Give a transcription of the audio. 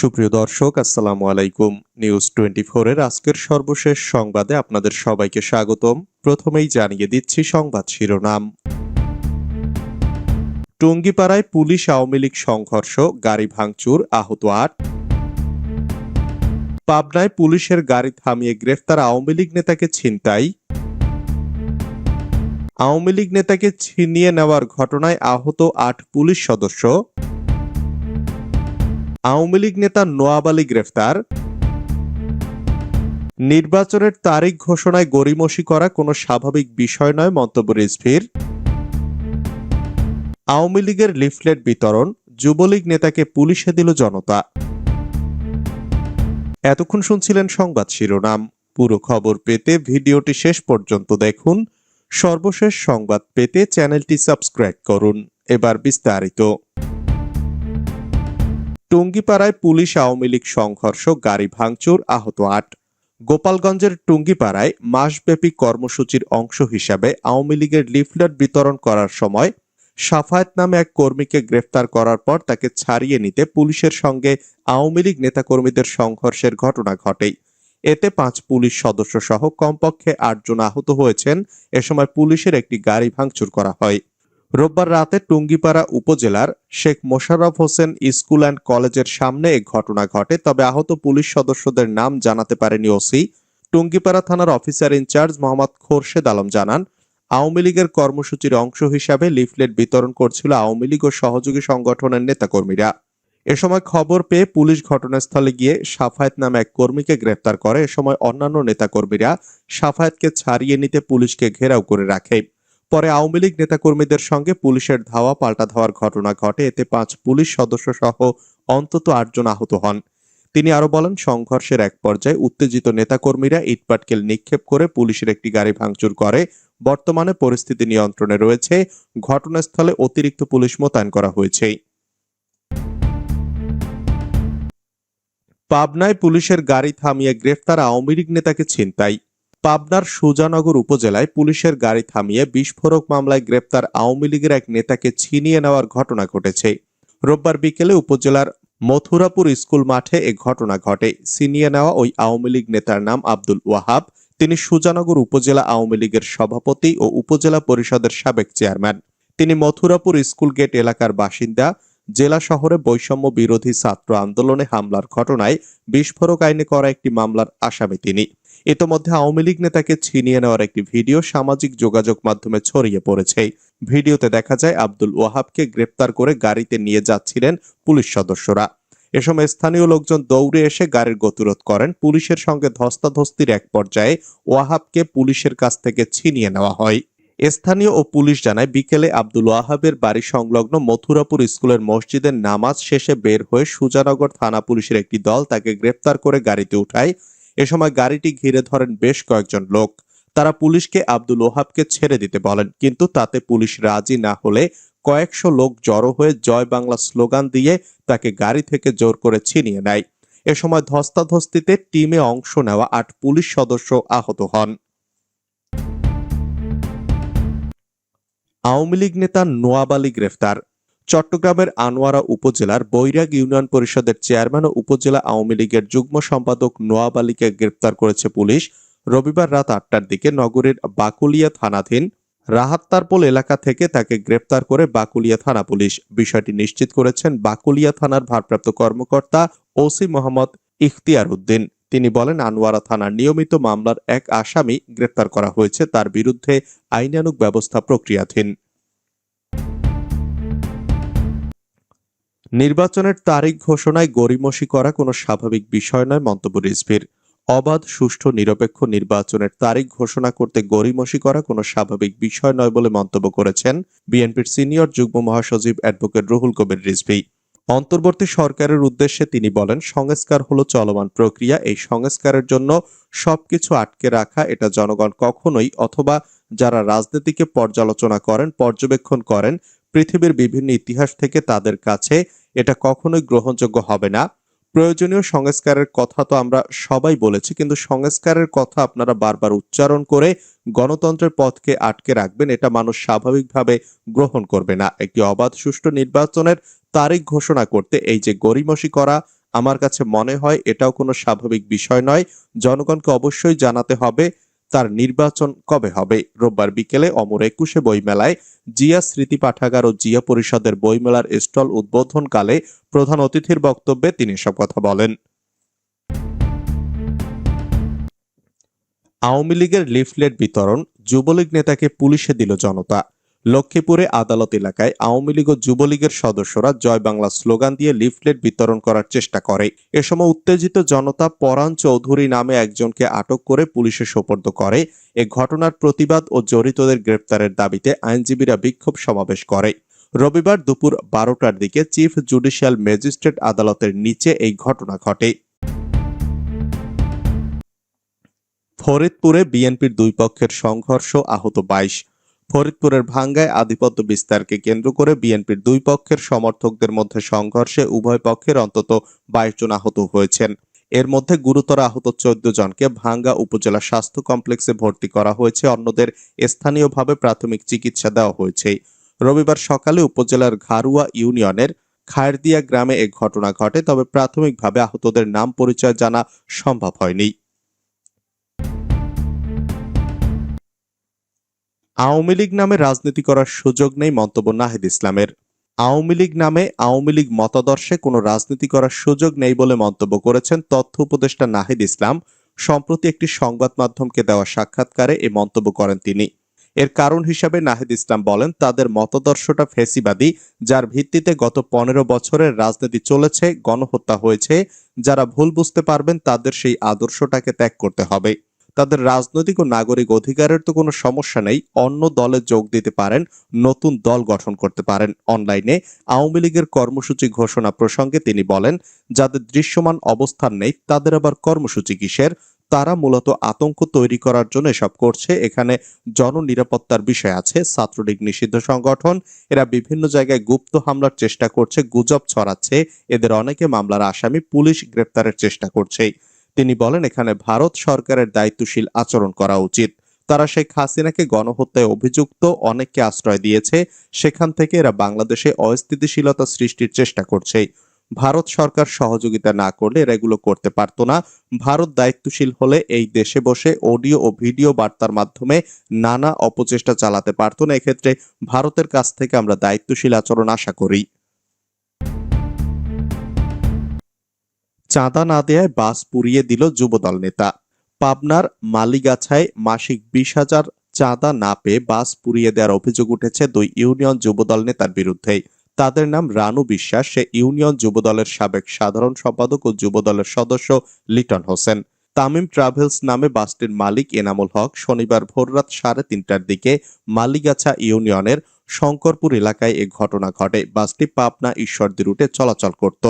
সুপ্রিয় দর্শক, আসসালামু আলাইকুম। নিউজ টোয়েন্টি এর আজকের সর্বশেষ সংবাদে আপনাদের সবাইকে স্বাগতম। প্রথমেই জানিয়ে দিচ্ছি সংবাদ শিরোনাম। টুঙ্গিপাড়ায় পুলিশ আওয়ামী লীগ সংঘর্ষ, গাড়ি ভাঙচুর, আহত আট। পাবনায় পুলিশের গাড়ি থামিয়ে গ্রেফতার আওয়ামী লীগ নেতাকে ছিনতাই। আওয়ামী লীগ নেতাকে ছিনিয়ে নেওয়ার ঘটনায় আহত আট পুলিশ সদস্য। আওয়ামী লীগ নেতা নোয়াব আলী গ্রেফতার। নির্বাচনের তারিখ ঘোষণায় গড়িমসি করা কোনো স্বাভাবিক বিষয় নয়, মন্তব্য রিজভির। আওয়ামী লীগের লিফলেট বিতরণ, যুবলীগ নেতাকে পুলিশে দিল জনতা। এতক্ষণ শুনছিলেন সংবাদ শিরোনাম। পুরো খবর পেতে ভিডিওটি শেষ পর্যন্ত দেখুন। সর্বশেষ সংবাদ পেতে চ্যানেলটি সাবস্ক্রাইব করুন। এবার বিস্তারিত। টুঙ্গিপাড়ায় পুলিশ আওয়ামী লীগ সংঘর্ষ, গাড়ি ভাঙচুর, আহত আট। গোপালগঞ্জের টুঙ্গিপাড়ায় মাসব্যাপী কর্মসূচির অংশ হিসাবে আওয়ামী লীগের লিফলেট বিতরণ করার সময় সাফায়েত নামে এক কর্মীকে গ্রেফতার করার পর তাকে ছাড়িয়ে নিতে পুলিশের সঙ্গে আওয়ামী লীগ নেতাকর্মীদের সংঘর্ষের ঘটনা ঘটেই। এতে পাঁচ পুলিশ সদস্য সহ কমপক্ষে আটজন আহত হয়েছেন। এ সময় পুলিশের একটি গাড়ি ভাঙচুর করা হয়। রোববার রাতে টুঙ্গিপাড়া উপজেলার শেখ মোশাররফ হোসেন স্কুল অ্যান্ড কলেজের সামনে এ ঘটনা ঘটে, তবে আহত পুলিশ সদস্যদের নাম জানাতে পারেনি ওসি। টুঙ্গিপাড়া থানার officer in charge Mohammad Khorshed Alam জানান, আওয়ামী লীগের কর্মসূচির অংশ হিসাবে লিফলেট বিতরণ করছিল আওয়ামী লীগ ও সহযোগী সংগঠনের নেতাকর্মীরা। এ সময় খবর পেয়ে পুলিশ ঘটনাস্থলে গিয়ে সাফায়েত নামে এক কর্মীকে গ্রেফতার করে। এ সময় অন্যান্য নেতাকর্মীরা সাফায়েতকে ছাড়িয়ে নিতে পুলিশকে ঘেরাও করে রাখে। পরে আওয়ামী লীগ নেতাকর্মীদের সঙ্গে পুলিশের ধাওয়া পাল্টা ধাওয়ার ঘটনা ঘটে। এতে পাঁচ পুলিশ সদস্য সহ অন্তত আটজন আহত হন। তিনি আরও বলেন, সংঘর্ষের এক পর্যায়ে উত্তেজিত নেতাকর্মীরা ইটপাটকেল নিক্ষেপ করে পুলিশের একটি গাড়ি ভাঙচুর করে। বর্তমানে পরিস্থিতি নিয়ন্ত্রণে রয়েছে। ঘটনাস্থলে অতিরিক্ত পুলিশ মোতায়েন করা হয়েছে পাবনায় পুলিশের গাড়ি থামিয়ে গ্রেফতার আওয়ামী লীগ নেতাকে ছিনতাই। পাবনার সুজানগর উপজেলায় পুলিশের গাড়ি থামিয়ে বিস্ফোরক মামলায় গ্রেপ্তার আওয়ামী লীগের এক নেতাকে ছিনিয়ে নেওয়ার ঘটনা ঘটেছে। রোববার বিকেলে উপজেলার মথুরাপুর স্কুল মাঠে এ ঘটনা ঘটে। ছিনিয়ে নেওয়া ওই আওয়ামী লীগ নেতার নাম আব্দুল ওয়াহাব। তিনি সুজানগর উপজেলা আওয়ামী লীগের সভাপতি ও উপজেলা পরিষদের সাবেক চেয়ারম্যান। তিনি মথুরাপুর স্কুল গেট এলাকার বাসিন্দা জেলা শহরে বৈষম্য বিরোধী ছাত্র আন্দোলনে হামলার ঘটনায় বিস্ফোরক আইনে করা একটি মামলার আসামি তিনি। ইতোমধ্যে আওয়ামী লীগ নেতাকে ছিনিয়ে নেওয়ার একটি ভিডিও সামাজিক যোগাযোগ মাধ্যমে ছড়িয়ে পড়েছে। ভিডিওতে দেখা যায়, আব্দুল ওয়াহাবকে গ্রেপ্তার করে গাড়িতে নিয়ে যাচ্ছিলেন পুলিশ সদস্যরা। এ সময় স্থানীয় লোকজন দৌড়ে এসে গাড়ির গতিরোধ করেন। পুলিশের সঙ্গে ধস্তাধস্তির এক পর্যায়ে ওয়াহাবকে পুলিশের কাছ থেকে ছিনিয়ে নেওয়া হয়। স্থানীয় ও পুলিশ জানায়, বিকেলে আব্দুল ওয়াহাবের বাড়ি সংলগ্ন মথুরাপুর স্কুলের মসজিদের নামাজ শেষে বের হয়ে সুজানগর থানা পুলিশের একটি দল তাকে গ্রেপ্তার করে গাড়িতে উঠায়। এ সময় গাড়িটি ঘিরে ধরেন বেশ কয়েকজন লোক। তারা পুলিশকে আব্দুল ওহাবকে ছেড়ে দিতে বলেন, কিন্তু তাতে পুলিশ রাজি না হলে কয়েকশো লোক জড়ো হয়ে জয় বাংলা স্লোগান দিয়ে তাকে গাড়ি থেকে জোর করে ছিনিয়ে নেয়। এ সময় ধস্তাধস্তিতে টিমে অংশ নেওয়া আট পুলিশ সদস্য আহত হন। আওয়ামী লীগ নেতা নোয়াব আলী গ্রেফতার। চট্টগ্রামের আনোয়ারা উপজেলার বৈরাগ ইউনিয়ন পরিষদের চেয়ারম্যান ও উপজেলা আওয়ামী লীগের যুগ্ম সম্পাদক নোয়াব আলীকে গ্রেপ্তার করেছে পুলিশ রবিবার রাত আটটার দিকে নগরের বাকুলিয়া থানাধীন রাহাত্তারপোল এলাকা থেকে তাকে গ্রেপ্তার করে বাকুলিয়া থানা পুলিশ। বিষয়টি নিশ্চিত করেছেন বাকুলিয়া থানার ভারপ্রাপ্ত কর্মকর্তা ওসি মোহাম্মদ ইখতিয়ার উদ্দিন। তিনি বলেন, আনোয়ারা থানার নিয়মিত মামলার এক আসামি গ্রেপ্তার করা হয়েছে, তার বিরুদ্ধে আইনানুগ ব্যবস্থা প্রক্রিয়াধীন। নির্বাচনের তারিখ ঘোষণায় গড়িমসি করা কোনো স্বাভাবিক বিষয় নয়, মন্তব্য রিজভির। অবাধ, সুষ্ঠু, নিরপেক্ষ নির্বাচনের তারিখ ঘোষণা করতে গড়িমসি করা কোনো স্বাভাবিক বিষয় নয় বলে মন্তব্য করেছেন বিএনপির সিনিয়র যুগ্ম মহাসচিব অ্যাডভোকেট রুহুল কবির রিজভি। অন্তর্বর্তী সরকারের উদ্দেশ্যে তিনি বলেন, সংস্কার হলো চলমান প্রক্রিয়া। এই সংস্কারের জন্য সবকিছু আটকে রাখা, এটা জনগণ কখনোই অথবা যারা রাজনীতিকে পর্যালোচনা করেন, পর্যবেক্ষণ করেন, পৃথিবীর বিভিন্ন ইতিহাস থেকে তাদের কাছে এটা কখনোই গ্রহণযোগ্য হবে না। প্রয়োজনীয় সংস্কারের কথা তো আমরা সবাই বলেছি, কিন্তু সংস্কারের কথা আপনারা বারবার উচ্চারণ করে গণতন্ত্রের পথকে আটকে রাখবেন, এটা মানুষ স্বাভাবিকভাবে গ্রহণ করবে না। একটি অবাধ সুষ্ঠু নির্বাচনের তারিখ ঘোষণা করতে এই যে গরিমসি করা আমার কাছে মনে হয় এটাও কোনো স্বাভাবিক বিষয় নয়। জনগণকে অবশ্যই জানাতে হবে তার নির্বাচন কবে হবে? রোববার বিকেলে অমর একুশে বইমেলায় জিয়া স্মৃতি পাঠাগার ও জিয়া পরিষদের বইমেলার স্টল উদ্বোধনকালে প্রধান অতিথির বক্তব্যে তিনি সব কথা বলেন। আওয়ামী লীগের লিফলেট বিতরণ যুবলীগ নেতাকে পুলিশে দিল জনতা। লক্ষ্মীপুরে আদালত এলাকায় আওয়ামী লীগ ও যুবলীগের সদস্যরা জয় বাংলা স্লোগান দিয়ে লিফলেট বিতরণ করার চেষ্টা করে। এ সময় উত্তেজিত জনতা পরাণ চৌধুরী নামে একজনকে আটক করে পুলিশে সোপর্দ করে। এ ঘটনার প্রতিবাদ ও জড়িতদের গ্রেপ্তারের দাবিতে আইনজীবীরা বিক্ষোভ সমাবেশ করে। রবিবার দুপুর বারোটার দিকে চিফ জুডিশিয়াল ম্যাজিস্ট্রেট আদালতের নিচে এই ঘটনা ঘটে। ফরিদপুরে বিএনপির দুই পক্ষের সংঘর্ষ আহত বাইশ। ফরিদপুরের ভাঙ্গায় আধিপত্য বিস্তারকে কেন্দ্র করে বিএনপির দুই পক্ষের সমর্থকদের মধ্যে সংঘর্ষে উভয় পক্ষের অন্তত বাইশ জন আহত হয়েছেন। এর মধ্যে গুরুতর আহত চোদ্দ জনকে ভাঙ্গা উপজেলা স্বাস্থ্য কমপ্লেক্সে ভর্তি করা হয়েছে। অন্যদের স্থানীয়ভাবে প্রাথমিক চিকিৎসা দেওয়া হয়েছে। রবিবার সকালে উপজেলার ঘারুয়া ইউনিয়নের খায়রদিয়া গ্রামে এ ঘটনা ঘটে, তবে প্রাথমিকভাবে আহতদের নাম পরিচয় জানা সম্ভব হয়নি। আওয়ামী লীগ নামে রাজনীতি করার সুযোগ নেই মন্তব্য নাহিদ ইসলামের। আওয়ামী লীগ নামে আওয়ামী লীগ মতাদর্শে কোনো রাজনীতি করার সুযোগ নেই বলে মন্তব্য করেছেন তথ্য উপদেষ্টা নাহিদ ইসলাম। সম্প্রতি একটি সংবাদ মাধ্যমকে দেওয়া সাক্ষাৎকারে এ মন্তব্য করেন তিনি। এর কারণ হিসাবে নাহিদ ইসলাম বলেন, তাদের মতাদর্শটা ফেসিবাদী, যার ভিত্তিতে গত পনেরো বছরের রাজনীতি চলেছে, গণহত্যা হয়েছে, যারা ভুল বুঝতে পারবেন তাদের সেই আদর্শটাকে ত্যাগ করতে হবে। তাদের রাজনৈতিক ও নাগরিক অধিকারের তো কোনো সমস্যা নেই, অন্য দলে যোগ দিতে পারেন, নতুন দল গঠন করতে পারেন। অনলাইনে আওয়ামী লীগের কর্মসূচি ঘোষণা প্রসঙ্গে তিনি বলেন, যাদের দৃশ্যমান অবস্থান নেই, তাদের আবার কর্মসূচি কিসের? তারা মূলত আতঙ্ক তৈরি করার জন্য এসব করছে। এখানে জননিরাপত্তার বিষয় আছে, ছাত্রলীগ নিষিদ্ধ সংগঠন, এরা বিভিন্ন জায়গায় গুপ্ত হামলার চেষ্টা করছে, গুজব ছড়াচ্ছে। এদের অনেকে মামলার আসামি, পুলিশ গ্রেপ্তারের চেষ্টা করছে তিনি বলেন, এখানে ভারত সরকারের দায়িত্বশীল আচরণ করা উচিত। তারা শেখ হাসিনাকে গণহত্যায় অভিযুক্ত, অনেককে আশ্রয় দিয়েছে। সেখান থেকে এরা বাংলাদেশে অস্থিতিশীলতা সৃষ্টির চেষ্টা করছে। ভারত সরকার সহযোগিতা না করলে এরা এগুলো করতে পারতো না। ভারত দায়িত্বশীল হলে এই দেশে বসে অডিও ও ভিডিও বার্তার মাধ্যমে নানা অপচেষ্টা চালাতে পারতো না। এক্ষেত্রে ভারতের কাছ থেকে আমরা দায়িত্বশীল আচরণ আশা করি। চাঁদা না দেয়ায় বাস পুড়িয়ে দিল যুবদল নেতা। পাবনার মালিগাছায় মাসিক বিশ হাজার চাঁদা না পেয়ে বাস পুড়িয়ে দেওয়ার অভিযোগ উঠেছে দুই ইউনিয়ন যুবদল নেতার বিরুদ্ধে। তাদের নাম রানু বিশ্বাস, সে ইউনিয়ন যুবদলের সাবেক সাধারণ সম্পাদক ও যুবদলের সদস্য লিটন হোসেন। তামিম ট্রাভেলস নামে বাসটির মালিক এনামুল হক শনিবার ভোররাত সাড়ে তিনটার দিকে মালিগাছা ইউনিয়নের শঙ্করপুর এলাকায় এ ঘটনা ঘটে। বাসটি পাবনা ঈশ্বরদী রুটে চলাচল করত।